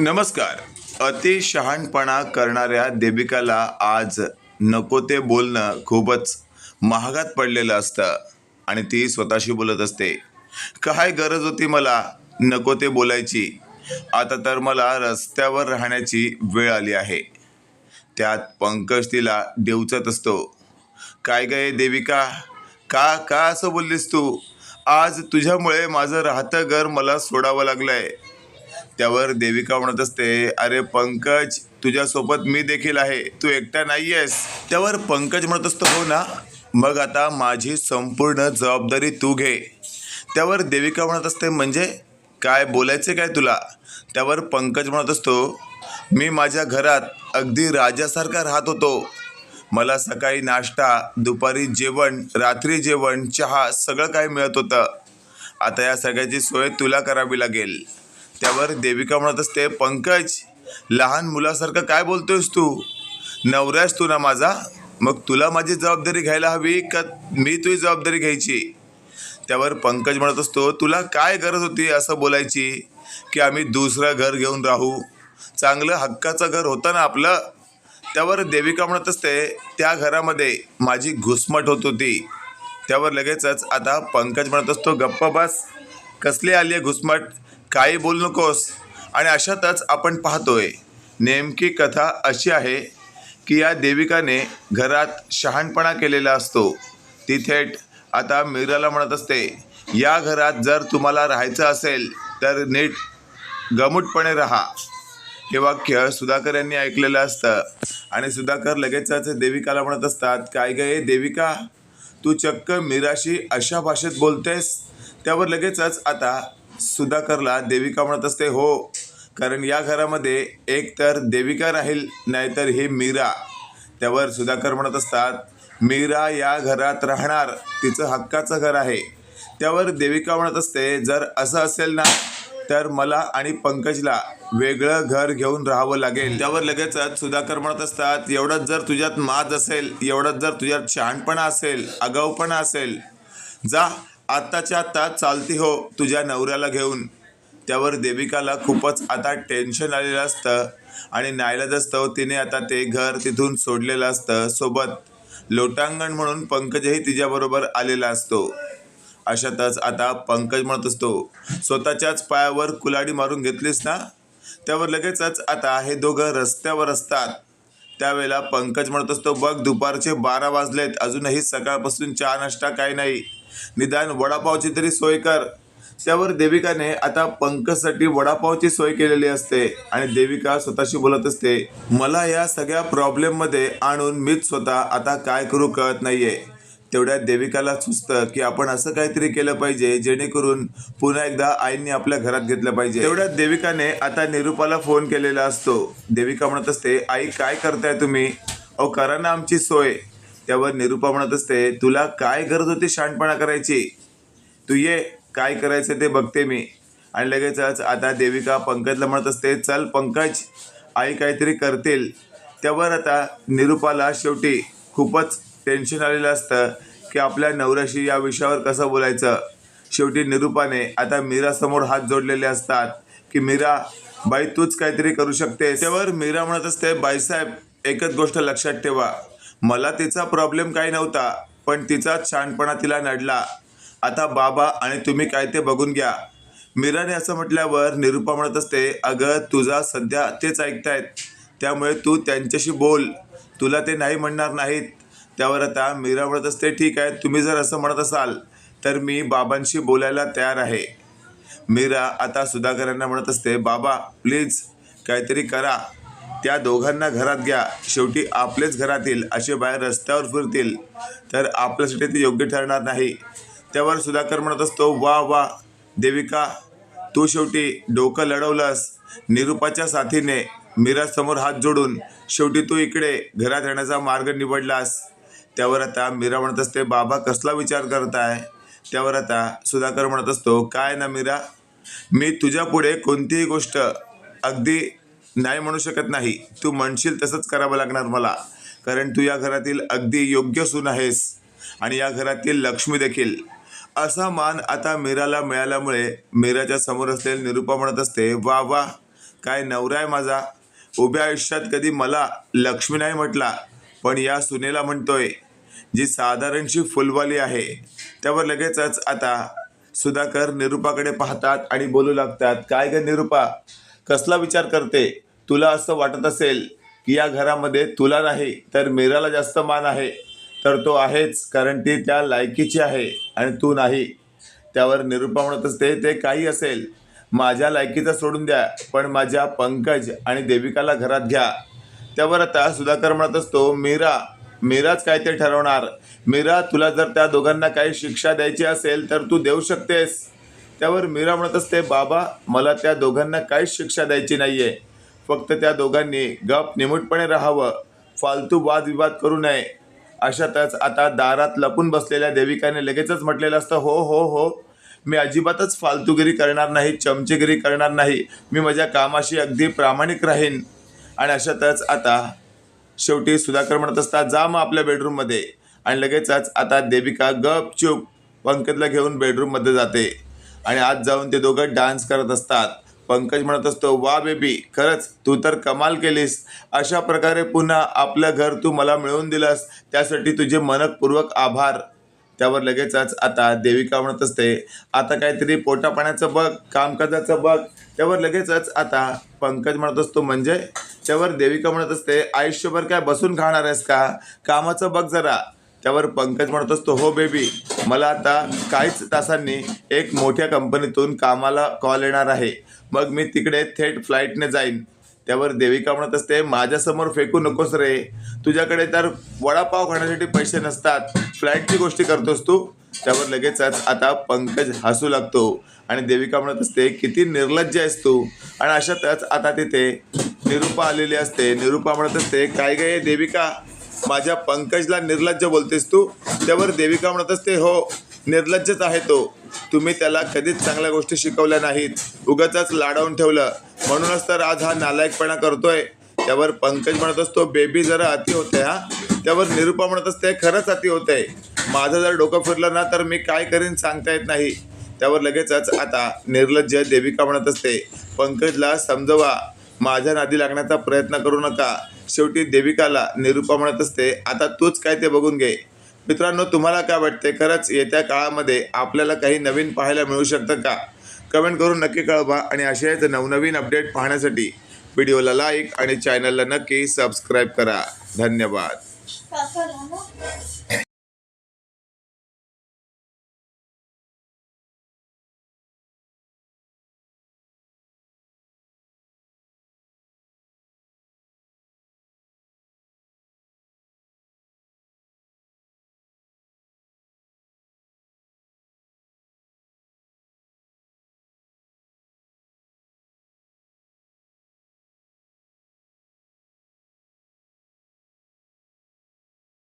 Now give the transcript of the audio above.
नमस्कार. अति शहाणपणा करणाऱ्या देविकाला आज नको ते बोलणं खूपच महागात पडलेलं असतं आणि ती स्वतःशी बोलत असते. काय गरज होती मला नको ते बोलायची? आता तर मला रस्त्यावर राहण्याची वेळ आली आहे. त्यात पंकज तिला देवचत असतो. काय गे देविका का का असं बोललीस तू? आज तुझ्यामुळे माझं राहतं घर मला सोडावं लागलं आहे त्यावर देविका म्हणत असते अरे पंकज तुझ्यासोबत मी देखील आहे. तू एकटा नाही आहेस त्यावर पंकज म्हणत असतो हो ना. मग आता माझी संपूर्ण जबाबदारी तू घे. त्यावर देविका म्हणत असते म्हणजे काय बोलायचे काय तुला? त्यावर पंकज म्हणत असतो मी माझ्या घरात अगदी राजासारखा राहत होतो. मला सकाळी नाश्ता दुपारी जेवण रात्री जेवण चहा सगळं काही मिळत होतं. आता या सगळ्याची सोय तुला करावी लागेल. त्यावर देविका म्हणत असते पंकज लहान मुलासारखं काय बोलतोयस तू? नवऱ्यास तू ना माझा? मग तुला माझी जबाबदारी घ्यायला हवी का मी तुझी जबाबदारी घ्यायची? त्यावर पंकज म्हणत असतो तुला काय गरज होती असं बोलायची? की आम्ही दुसरं घर घेऊन राहू. चांगलं हक्काचं घर होतं ना आपलं? त्यावर देविका म्हणत असते त्या घरामध्ये माझी घुसमट होत होती. त्यावर लगेचच आता पंकज म्हणत असतो गप्प बस. कसली आली आहे घुसमट? काही बोलू नकोस. आणि अशातच आपण पाहतोय नेमकी कथा अशी आहे की या देविकाने घरात शहाणपणा केलेला असतो. ती थेट आता मीराला म्हणत असते या घरात जर तुम्हाला राहायचं असेल तर नीट गमूटपणे राहा. हे वाक्य सुधाकर यांनी ऐकलेलं असतं. आणि सुधाकर लगेचच देविकाला म्हणत असतात काय गे देविका? तू चक्क मीराशी अशा भाषेत बोलतेस? त्यावर लगेचच आता सुधाकरला देविका म्हणत असते हो कारण या घरामध्ये एक तर देविका राहील नाहीतर ही मीरा. त्यावर सुधाकर म्हणत असतात मीरा या घरात राहणार तिचं हक्काचं घर आहे. त्यावर देविका म्हणत असते जर असं असेल ना तर मला आणि पंकजला वेगळं घर घेऊन राहावं लागेल. त्यावर लगेचच सुधाकर म्हणत असतात एवढंच जर तुझ्यात माज असेल एवढंच जर तुझ्यात शहाणपणा असेल आगाऊपणा असेल जा आत्ताच्या आत्ता चालती हो तुझ्या नवऱ्याला घेऊन. त्यावर देविकाला खूपच आता टेन्शन आलेलं असतं. आणि नाईलाज असतं तिने आता ते घर तिथून सोडलेलं असतं. सोबत लोटांगण म्हणून पंकजही तिच्याबरोबर आलेला असतो. अशातच आता पंकज म्हणत असतो स्वतःच्याच पायावर कुलाडी मारून घेतलीस ना? त्यावर लगेचच आता हे दोघं रस्त्यावर असतात. त्यावेळेला पंकज म्हणत असतो बघ दुपारचे बारा वाजलेत. अजूनही सकाळपासून चहा नाश्ता काही नाही. निदान वडापावची तरी सोय कर. त्यावर देविकाने आता पंकजसाठी वडापावची सोय केलेली असते आणि देविका स्वतःशी बोलत असते मला या सगळ्या प्रॉब्लेममध्ये आणून मीच स्वतः आता काय करू कळत नाहीये. तेवढ्या देविकाला सुचतं की आपण असं काहीतरी केलं पाहिजे जेणेकरून पुन्हा एकदा आईंनी आपल्या घरात घेतलं पाहिजे. तेवढ्या देविकाने आता निरूपाला फोन केलेला असतो. देविका म्हणत असते आई काय करताय तुम्ही? अहो करा ना आमची सोय. त्यावर निरूपा म्हणत असते तुला काय गरज होती शहाणपणा करायची? तू ये काय करायचं ते बघते मी. आणि लगेचच आता देविका पंकजला म्हणत असते चल पंकज आई काहीतरी करतील. त्यावर आता निरूपाला शेवटी खूपच टेन्शन आलेलं असतं की आपल्या नवऱ्याशी या विषयावर कसं बोलायचं? शेवटी निरूपाने आता मीरासमोर हात जोडलेले असतात की मीरा बाई तूच काहीतरी करू शकते त्यावर मीरा म्हणत असते बाईसाहेब एकच गोष्ट लक्षात ठेवा. मला तिचा प्रॉब्लेम काही नव्हता पण तिचाच छानपणा तिला नडला. आता बाबा आणि तुम्ही काय ते बघून घ्या. मीराने असं म्हटल्यावर निरूपा म्हणत असते अगं तुझा सध्या तेच ऐकतायत. त्यामुळे तू त्यांच्याशी बोल. तुला ते नाही म्हणणार नाहीत. त्यावर आता मीरा म्हणत असते ठीक आहे तुम्ही जर असं म्हणत असाल तर मी बाबांशी बोलायला तयार आहे. मीरा आता सुधाकरांना म्हणत असते बाबा प्लीज काहीतरी करा. त्या दोघांना घरात घ्या. शेवटी आपलेच घरातील असे बाहेर रस्त्यावर फिरतील तर आपल्यासाठी ते योग्य ठरणार नाही. त्यावर सुधाकर म्हणत असतो वा वा देविका तू शेवटी डोकं लढवलंस. निरूपाच्या साथीने मीरासमोर हात जोडून शेवटी तू इकडे घरात येण्याचा मार्ग निवडलास. त्यावर आता मीरा म्हणत असते बाबा कसला विचार करताय? त्यावर आता सुधाकर म्हणत असतो काय ना मीरा मी तुझ्यापुढे कोणतीही गोष्ट अगदी नाही म्हणू शकत नाही. तू म्हणशील तसंच करावं लागणार मला. कारण तू या घरातील अगदी योग्य सून आहेस. आणि या घरातील लक्ष्मी देखील. असा मान आता मीराला मिळाल्यामुळे मीराच्या समोर असलेली निरूपा म्हणत असते वा वा काय नवरा आहे माझा. उभ्या आयुष्यात कधी मला लक्ष्मी नाही म्हटला पण या सुनेला म्हणतोय जी साधारणशी फुलवाली आहे. त्यावर लगेचच आता सुधाकर निरुपाकडे पाहतात आणि बोलू लागतात काय ग निरुपा कसला विचार करते? तुला असं वाटत असेल की या घरामध्ये तुला नाही तर मीराला जास्त मान आहे. तर तो आहेच कारण ती त्या लायकीची आहे आणि तू नाही. त्यावर निरुपा म्हणत असते ते काही असेल. माझ्या लायकीचं सोडून द्या पण माझ्या पंकज आणि देविकाला घरात घ्या. त्यावर आता सुधाकर म्हणत असतो मीरा मीराच काय ते ठरवणार? मीरा तुला जर त्या दोघांना काही शिक्षा द्यायची असेल तर तू देऊ शकतेस. त्यावर मीरा म्हणत असते बाबा मला त्या दोघांना काहीच शिक्षा द्यायची नाही आहे फक्त त्या दोघांनी गप निमूटपणे राहावं फालतू वादविवाद करू नये. अशातच आता दारात लपून बसलेल्या देविकाने लगेचच म्हटलेलं असतं हो हो हो मी अजिबातच फालतूगिरी करणार नाही चमचेगिरी करणार नाही मी माझ्या कामाशी अगदी प्रामाणिक राहीन. आणि अशातच आता शेवटी सुधाकर म्हणत असतात जा मग आपल्या बेडरूममध्ये. आणि लगेचच आता देविका गपचूप पंकजला घेऊन बेडरूममध्ये जाते. आणि आज जाऊन ते दोघं डान्स करत असतात. पंकज म्हणत असतो वा बेबी खरंच तू तर कमाल केलीस. अशा प्रकारे पुन्हा आपलं घर तू मला मिळवून दिलंस. त्यासाठी तुझे मनपूर्वक आभार. त्यावर लगेचच आता देविका म्हणत असते आता काहीतरी पोटापाण्याचं बघ कामकाजाचं बघ. त्यावर लगेचच आता पंकज म्हणत असतो म्हणजे? त्यावर देविका म्हणत असते आयुष्यभर काय बसून खाणार आहेस का? कामाचं बघ जरा. त्यावर पंकज म्हणत असतो हो बेबी मला आता काहीच तासांनी एक मोठ्या कंपनीतून कामाला कॉल येणार आहे. मग मी तिकडे थेट फ्लाईटने जाईन. त्यावर देविका म्हणत असते माझ्यासमोर फेकू नकोस रे. तुझ्याकडे तर वडापाव खाण्यासाठी पैसे नसतात. फ्लाईटची गोष्टी करतोस तू? त्यावर लगेचच आता पंकज हसू लागतो आणि देविका म्हणत असते किती निर्लज्ज आहेस तू. आणि अशातच आता तिथे निरुपा आलेली असते. निरुपा म्हणत असते काय काय देविका? माझ्या पंकजला निर्लज्ज बोलतेस तू? त्यावर देविका म्हणत असते हो निर्लज्जच आहे तो. तुम्ही त्याला कधीच चांगल्या गोष्टी शिकवल्या नाहीत. उगाच लाडावून ठेवलं. म्हणूनच तर आज हा नालायकपणा करतोय. त्यावर पंकज म्हणत असतो बेबी जरा अति होते हा. त्यावर निरुपा म्हणत असते खरंच अति होते. माझं जर डोकं फिरलं ना तर मी काय करीन सांगता येत नाही. त्यावर लगेचच आता निर्लज्ज देविका म्हणत असते पंकजला समजवा. माझ्या नादी लागण्याचा प्रयत्न करू नका. शेवटी देविकाला निरूपा म्हणत असते आता तूच काय ते बघून घे. मित्रांनो तुम्हाला काय वाटते खरंच येत्या काळामध्ये आपल्याला काही नवीन पाहायला मिळू शकतं का? कमेंट करून नक्की कळवा आणि अशाच नवनवीन अपडेट पाहण्यासाठी व्हिडिओला लाईक आणि चॅनलला नक्की सबस्क्राईब करा. धन्यवाद.